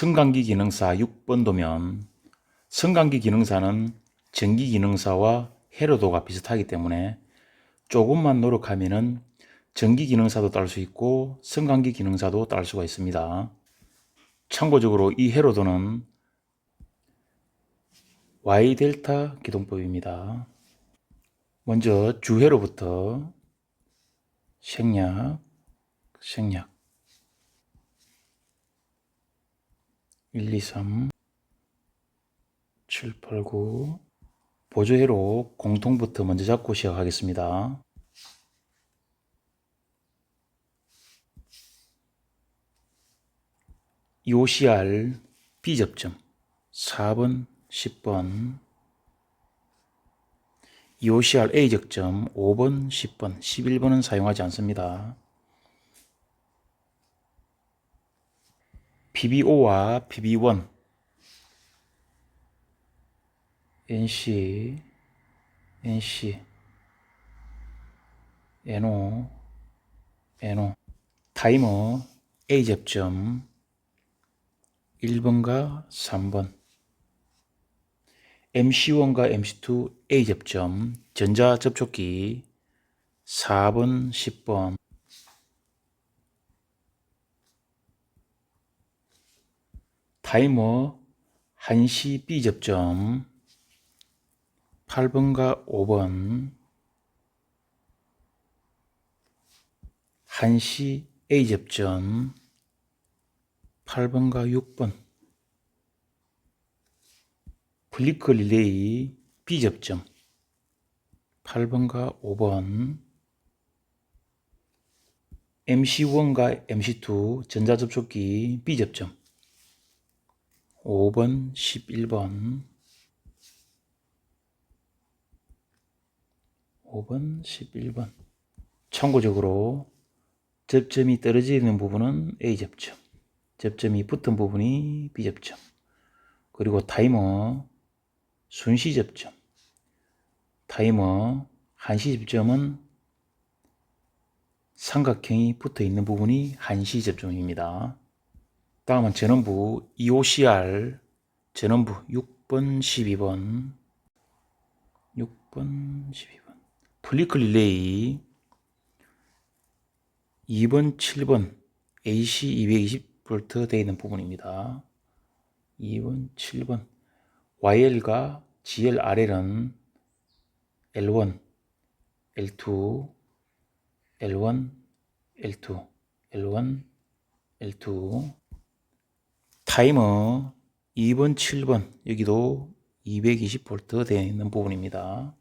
승강기 기능사 6번 도면 승강기 기능사는 전기 기능사와 회로도가 비슷하기 때문에 조금만 노력하면은 전기 기능사도 딸 수 있고 승강기 기능사도 딸 수가 있습니다. 참고적으로 이 회로도는 Y 델타 기동법입니다. 먼저 주회로부터 생략, 생략 1, 2, 3, 7, 8, 9 보조회로 공통부터 먼저 잡고 시작하겠습니다. EOCR B접점 4번, 10번 EOCR A적점 5번, 10번, 11번은 사용하지 않습니다. PBO와 PB1 NC NC NO NO 타이머 A 접점. 1번과 3번. MC1과 MC2 A 접점. 전자 접촉기. 4번 10번 타이머 1시 B 접점 8번과 5번 1시 A 접점 8번과 6번. 플리커 릴레이 B 접점 8번과 5번. MC1과 MC2 전자접촉기 B 접점 5번, 11번 5번, 11번 참고적으로 접점이 떨어지는 부분은 A 접점 접점이 붙은 부분이 B 접점 그리고 타이머 순시 접점 타이머 한시 접점은 삼각형이 붙어 있는 부분이 한시 접점입니다. 다음은 전원부 EOCR 전원부 6번 12번 6번 12번. 플리크 릴레이 2번 7번 AC 220V 되어 있는 부분입니다. 2번 7번. YL과 GLRL은 L1, L2, L1, L2, L1, L2 타이머 2번, 7번 여기도 220V 되어 있는 부분입니다.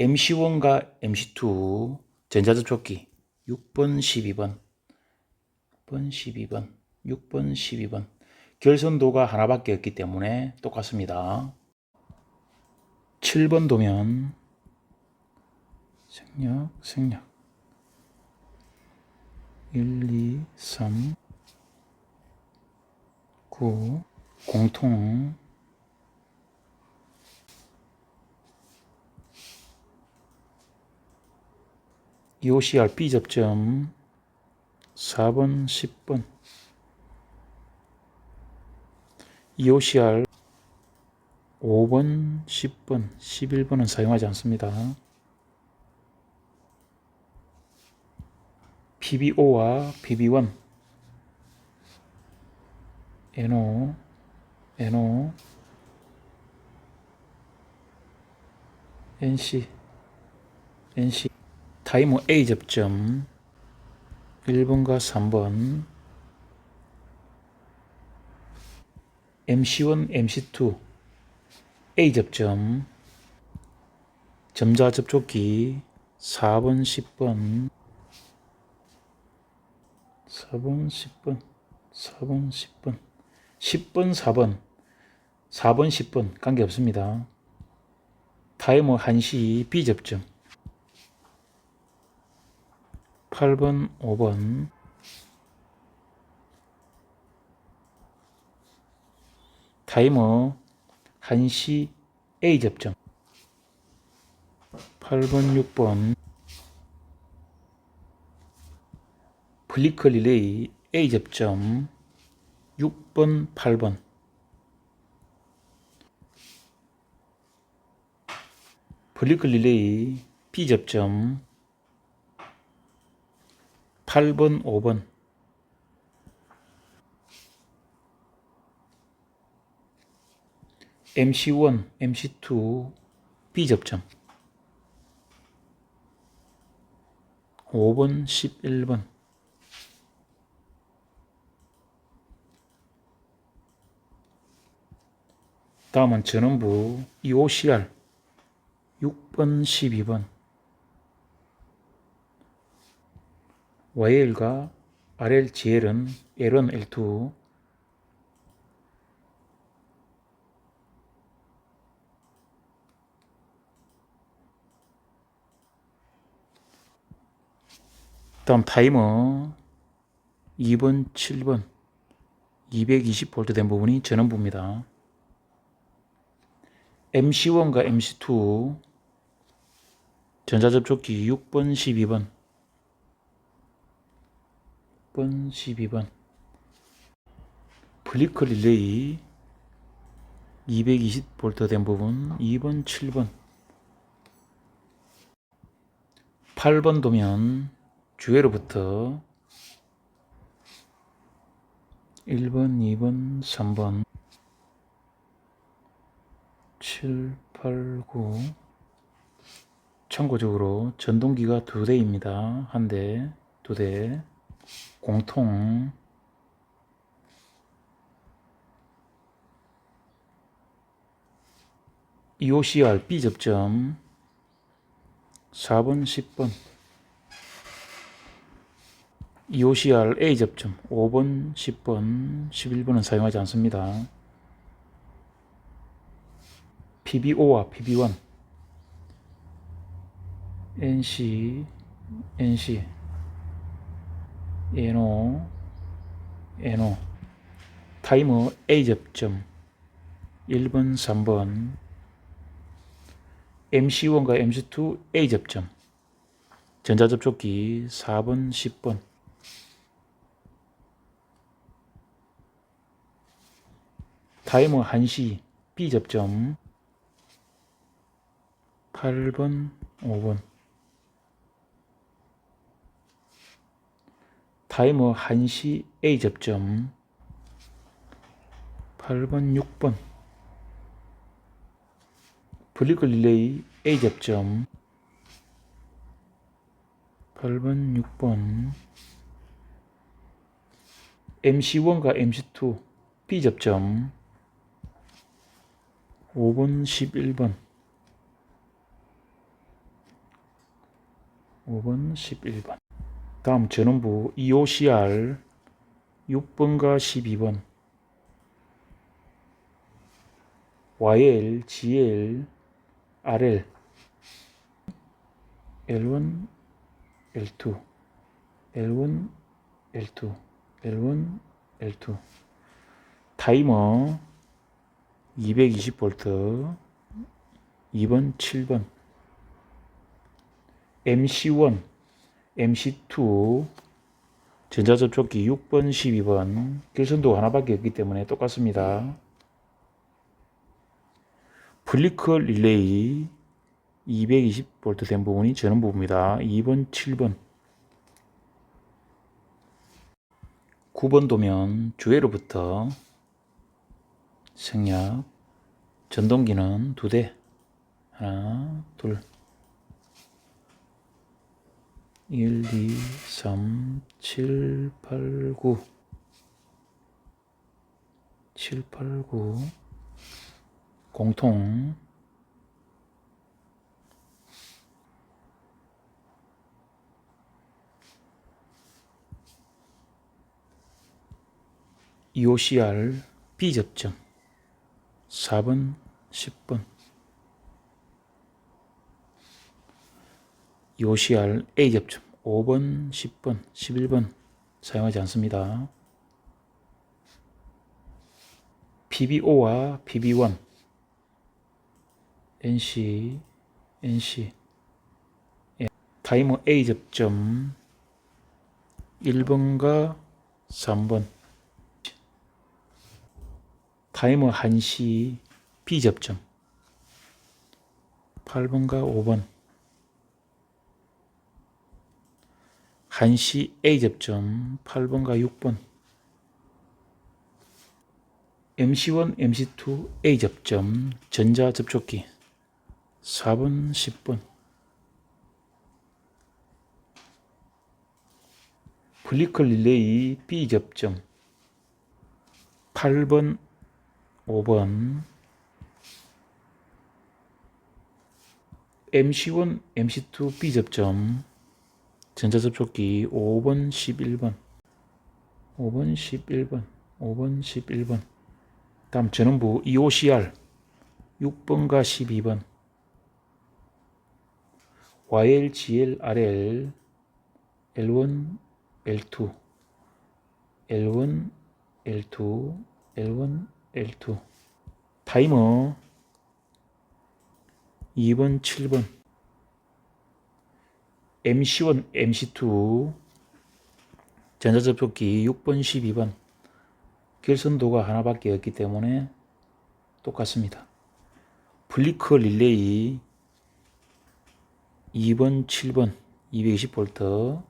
MC1과 MC2 전자접촉기 6번, 12번 6번, 12번 6번, 12번 결선도가 하나밖에 없기 때문에 똑같습니다. 7번 도면 생략, 생략 1, 2, 3 9 공통. EOCR B 접점 4번 10번. EOCR 5번 10번 11번은 사용하지 않습니다. PBO와 PB1 NO, NO, NC, NC, 타이머 A 접점. 1번과 3번 MC1, MC2 A 접점. 점자 접촉기 4번, 10번 4번, 10번 4번, 10번 10번, 4번, 4번, 10번 관계없습니다. 타이머 1시 B접점. 8번, 5번 타이머 1시 A접점. 8번, 6번 플리커 릴레이 A접점 6번, 8번. 블리클 릴레이 B 접점 8번, 5번. MC1, MC2 B 접점 5번, 11번. 다음은 전원부 EOCR 6번, 12번. YL과 RL, GL은 L1, L2 다음 타이머 2번, 7번 220V 된 부분이 전원부입니다. MC1과 MC2 전자접촉기 6번, 12번. 6번, 12번. 플리커 릴레이 220V 된 부분 2번, 7번. 8번 도면 주회로부터 1번, 2번, 3번 7, 8, 9 참고적으로 전동기가 두 대입니다. 한 대, 두 대, 공통. EOCR B 접점. 4번, 10번 EOCR A 접점. 5번, 10번, 11번은 사용하지 않습니다. PBO와 PB1 NC NC NO NO 타이머 A 접점. 1번, 3번. MC1과 MC2 A 접점. 전자접촉기 4번, 10번. 타이머 1시 B 접점 8번, 5번. 타이머 1시 A 접점. 8번, 6번. 블리클 릴레이 A 접점. 8번, 6번. MC1과 MC2 B 접점. 5번, 11번 5번, 11번. 다음 전원부 E EOCR 6번과 12번. YL, GL, RL, L1, L2, L1, L2, L1, L2. 타이머 220V 2번, 7번. MC1, MC2 전자접촉기 6번, 12번 결선도 하나밖에 없기 때문에 똑같습니다. 플리커 릴레이 220V 된 부분이 전원 부분입니다. 2번, 7번 9번 도면 주회로부터 생략 전동기는 두 대 하나, 둘 1, 2, 3, 7, 8, 9 7, 8, 9 공통. EOCR B 접점. 4번, 10번 EOCR A 접점 5번, 10번, 11번 사용하지 않습니다. PBO와 PB1 NC, NC 예. 타이머 A 접점 1번과 3번 타이머 1시 B 접점 8번과 5번 1시 A 접점 8번과 6번. MC1, MC2, A 접점 전자 접촉기 4번, 10번. 플리커 릴레이 B 접점 8번, 5번. MC1, MC2, B 접점 전자접촉기 5번, 11번 5번, 11번 5번, 11번. 다음 전원부 EOCR 6번과 12번. YL, GL, RL L1, L2 L1, L2 L1, L2 타이머 2번, 7번 MC1, MC2 전자접촉기 6번, 12번. 결선도가 하나밖에 없기 때문에 똑같습니다. 플리커 릴레이 2번, 7번 220V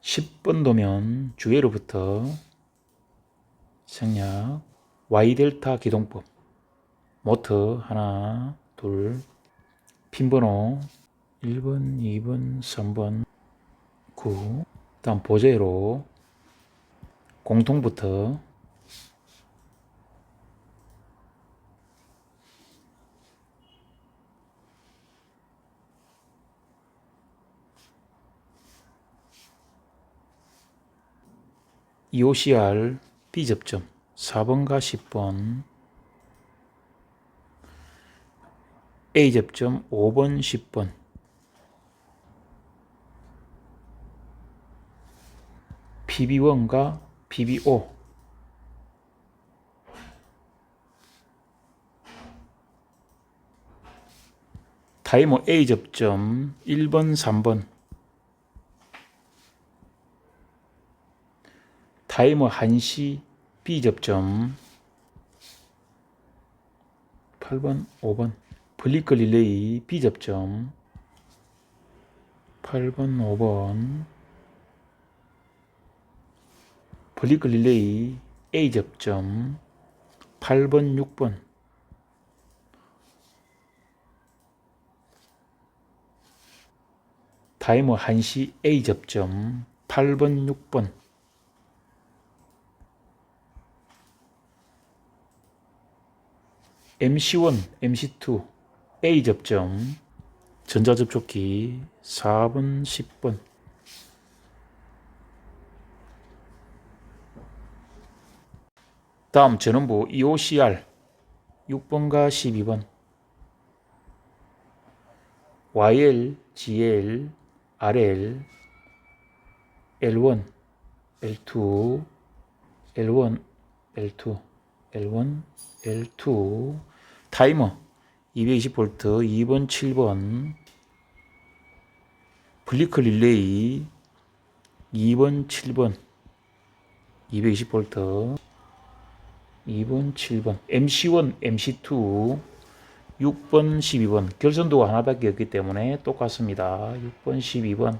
10번 도면 주회로부터 생략. Y델타 기동법. 모터 하나 둘 핀번호 1번 2번 3번 9 다음 보제로 공통부터 EOCR B접점 4번과 10번 A접점 5번 10번. PB1과 PBO 타이머 A 접점 1번 3번. 타이머 1시 B 접점 8번 5번 블리커 릴레이 B 접점. 8번 5번. 블리커 릴레이 A 접점. 8번 6번. 타이머 1시 A 접점. 8번 6번. MC1, MC2 A 접점 전자접촉기 4번 10번 다음 전원부 EOCR 6번과 12번 YL, GL, RL, L1, L2, L1, L2, L1, L2 타이머 220V 2번 7번 블리커 릴레이 2번 7번 220V 2번 7번 MC1 MC2 6번 12번 결선도가 하나밖에 없기 때문에 똑같습니다. 6번 12번